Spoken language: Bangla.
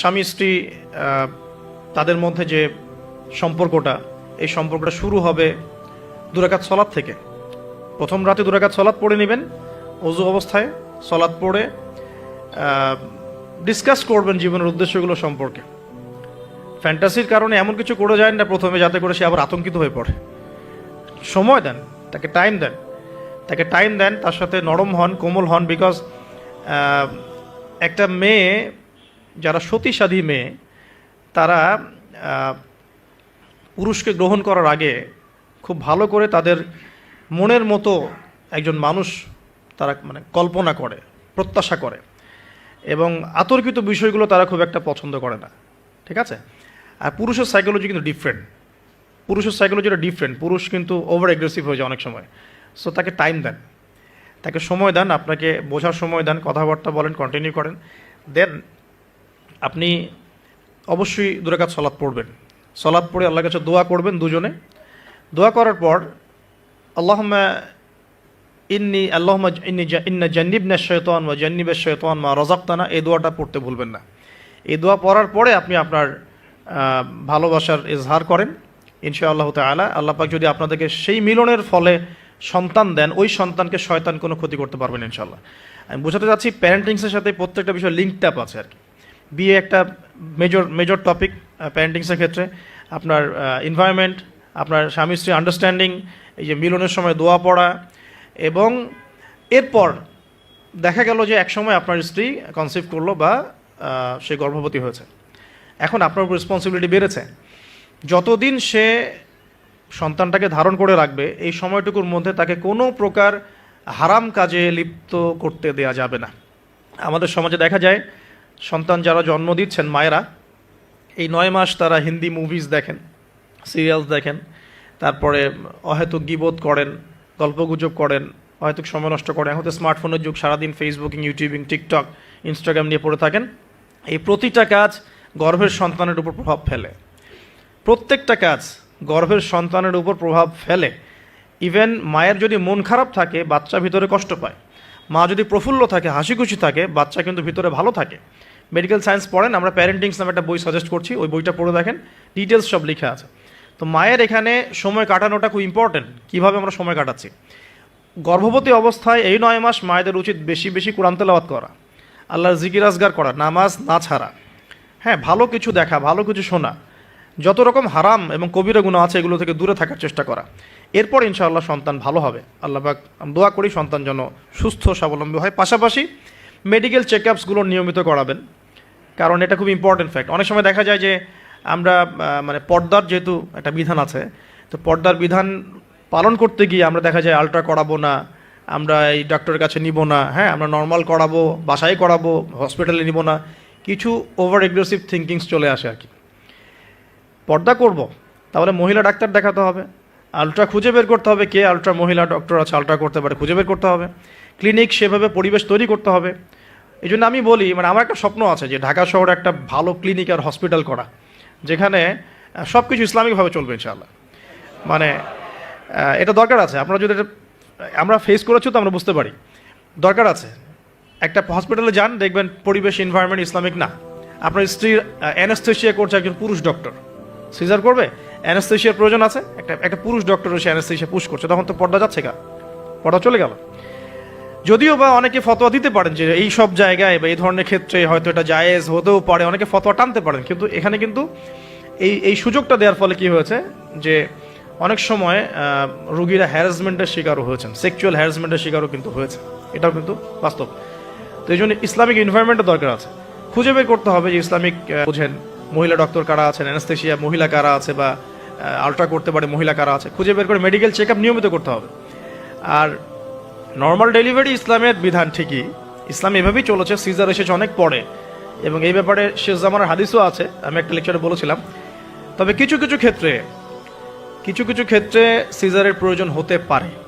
স্বামী স্ত্রী তাদের মধ্যে যে সম্পর্কটা, এই সম্পর্কটা শুরু হবে দুরাকাত সলাদ থেকে। প্রথম রাতে দুরাকাত সলাদ পড়ে নেবেন, অজু অবস্থায় সলাদ পড়ে ডিসকাস করবেন জীবনের উদ্দেশ্যগুলো সম্পর্কে। ফ্যান্টাসির কারণে এমন কিছু করে যায় না প্রথমে, যাতে করে সে আবার আতঙ্কিত হয়ে পড়ে। সময় দেন, তাকে টাইম দেন। তাকে টাইম দেন, তার সাথে নরম হন, কোমল হন বিকজ একটা মেয়ে যারা সতীসাধী মেয়ে, তারা পুরুষকে গ্রহণ করার আগে খুব ভালো করে তাদের মনের মতো একজন মানুষ তারা মানে কল্পনা করে, প্রত্যাশা করে এবং আতর্কিত বিষয়গুলো তারা খুব একটা পছন্দ করে না। ঠিক আছে? আর পুরুষের সাইকোলজি কিন্তু ডিফারেন্ট পুরুষের সাইকোলজিটা ডিফারেন্ট পুরুষ কিন্তু ওভার অ্যাগ্রেসিভ হয়ে যায় অনেক সময়। সো তাকে টাইম দেন। তাকে সময় দেন, আপনাকে বোঝার সময় দেন, কথাবার্তা বলেন কন্টিনিউ করেন। দেন আপনি অবশ্যই দুরাকাত সলাৎ পড়বেন। সলাৎ পড়ে আল্লাহর কাছে দোয়া করবেন দুজনে। দোয়া করার পর আল্লাহমা ইন্নি আল্লাহমা ইন্নি ইন্না জান্নিবনা শৈতান বা জান্নিবের শৈতান মা রজাক্তানা এই দোয়াটা পড়তে ভুলবেন না। এই দোয়া পড়ার পরে আপনি আপনার ভালোবাসার ইজহার করেন। তালা আল্লাহ পাক যদি আপনাদেরকে সেই মিলনের ফলে সন্তান দেন, ওই সন্তানকে শয়তান কোনো ক্ষতি করতে পারবেন ইনশাল্লাহ আমি বোঝাতে চাচ্ছি প্যারেন্টিংসের সাথে প্রত্যেকটা বিষয় লিঙ্কড আপ আছে আর কি। বিয়ে একটা মেজর মেজর টপিক প্যারেন্টিংসের ক্ষেত্রে। আপনার এনভায়রনমেন্ট আপনার স্বামী স্ত্রী আন্ডারস্ট্যান্ডিং এই যে মিলনের সময় দোয়া পড়া এবং এরপর দেখা গেল যে একসময় আপনার স্ত্রী কনসিভ করল বা সে গর্ভবতী হয়েছে। এখন আপনার উপর রেসপন্সিবিলিটি বেড়েছে। যতদিন সে সন্তানটাকে ধারণ করে রাখবে, এই সময়টুকুর মধ্যে তাকে কোনো প্রকার হারাম কাজে লিপ্ত করতে দেয়া যাবে না। আমাদের সমাজে দেখা যায় সন্তান যারা জন্ম দিচ্ছেন মায়েরা, এই নয় মাস তারা হিন্দি মুভিজ দেখেন সিরিয়ালস দেখেন, তারপরে অহেতুক গিবোধ করেন, গল্পগুজব করেন, অহেতুক সময় নষ্ট করেন। এখন তো স্মার্টফোনের যুগ, সারাদিন ফেসবুকিং ইউটিউবিং টিকটক ইনস্টাগ্রাম নিয়ে পড়ে থাকেন। এই প্রতিটা কাজ গর্ভের সন্তানের উপর প্রভাব ফেলে। প্রত্যেকটা কাজ গর্ভের সন্তানের উপর প্রভাব ফেলে। ইভেন মায়ের যদি মন খারাপ থাকে, বাচ্চা ভিতরে কষ্ট পায়। মা যদি প্রফুল্ল থাকে হাসি খুশি থাকে, বাচ্চা কিন্তু ভিতরে ভালো থাকে। মেডিকেল সায়েন্স পড়েন, আমরা প্যারেন্টিংস নামে একটা বই সাজেস্ট করছি, ওই বইটা পড়ে দেখেন ডিটেলস সব লেখা আছে। তো মায়ের এখানে সময় কাটানোটা খুব ইম্পর্টেন্ট কীভাবে আমরা সময় কাটাচ্ছি? গর্ভবতী অবস্থায় এই নয় মাস মায়েদের উচিত বেশি বেশি কোরআন তেলাওয়াত করা, আল্লাহর জিকির আজগার করা, নামাজ না ছাড়া। হ্যাঁ ভালো কিছু দেখা, ভালো কিছু শোনা যত রকম হারাম এবং কবিরা গুণ আছে এগুলো থেকে দূরে থাকার চেষ্টা করা। এরপর ইনশাআল্লাহ সন্তান ভালো হবে। আল্লাহ পাক দোয়া করি সন্তান যেন সুস্থ, স্বাবলম্বী হয়। পাশাপাশি মেডিকেল চেক আপসগুলো নিয়মিত করাবেন। কারণ এটা খুব ইম্পর্টেন্ট ফ্যাক্ট অনেক সময় দেখা যায় যে আমরা মানে পর্দার যেহেতু একটা বিধান আছে, তো পর্দার বিধান পালন করতে গিয়ে আমরা দেখা যায় আলট্রা করাবো না, আমরা এই ডাক্তারের কাছে নিব না হ্যাঁ আমরা নর্মাল করাবো, বাসায় করাবো হসপিটালে নিব না, কিছু ওভার এগ্রেসিভ থিঙ্কিংস চলে আসে আর কি। পর্দা করব। তাহলে মহিলা ডাক্তার দেখাতে হবে। আলট্রা খুঁজে বের করতে হবে কে আলট্রা মহিলা, ডক্টর আছে, আলট্রা করতে পারে, খুঁজে বের করতে হবে। ক্লিনিক সেভাবে পরিবেশ তৈরি করতে হবে। এই জন্য আমি বলি মানে আমার একটা স্বপ্ন আছে যে ঢাকা শহরে একটা ভালো ক্লিনিক আর হসপিটাল করা, যেখানে সব কিছু ইসলামিকভাবে চলবে ইনশাআল্লাহ। মানে এটা দরকার আছে। আপনারা যদি এটা- আমরা ফেস করেছি তো আমরা বুঝতে পারি। দরকার আছে। একটা হসপিটালে যান, দেখবেন পরিবেশ এনভায়রনমেন্ট ইসলামিক না। আপনার স্ত্রীর অ্যানাস্থেশিয়া করছে একজন পুরুষ ডক্টর সিজার করবে? অ্যানাস্থেশিয়ার প্রয়োজন আছে? একটা একটা পুরুষ ডক্টর এসে অ্যানাস্থেশিয়া পুশ করছে, তখন তো পর্দা যাচ্ছে কা পর্দা চলে গেল। যদিও বা অনেকে ফতোয়া দিতে পারেন যে এই সব জায়গায় বা এই ধরনের ক্ষেত্রে হয়তো এটা জায়েজ হতেও পারে, অনেকে ফতোয়া টানতে পারেন। কিন্তু এখানে কিন্তু এই এই সুযোগটা দেওয়ার ফলে কি হয়েছে যে অনেক সময় রুগীরা হ্যারাসমেন্টের শিকারও হয়েছেন সেক্সুয়াল হ্যারাসমেন্টের শিকারও কিন্তু হয়েছে। এটাও কিন্তু বাস্তব। তো এই জন্য ইসলামিক এনভায়রনমেন্টের দরকার আছে। খুঁজে বের করতে হবে যে ইসলামিক বোঝেন মহিলা ডক্টর কারা আছেন অ্যানাস্থেশিয়া মহিলা কারা আছে বা আলট্রা করতে পারে মহিলা কারা আছে, খুঁজে বের করে মেডিকেল চেক নিয়মিত করতে হবে। আর নর্মাল ডেলিভারি ইসলামের বিধান ঠিকই। ইসলাম এভাবেই চলেছে, সিজার এসেছে অনেক পরে। এবং এই ব্যাপারে শেষ জামানের হাদিসও আছে, আমি একটা লেকচারে বলেছিলাম। তবে কিছু কিছু ক্ষেত্রে, কিছু কিছু ক্ষেত্রে সিজারের প্রয়োজন হতে পারে।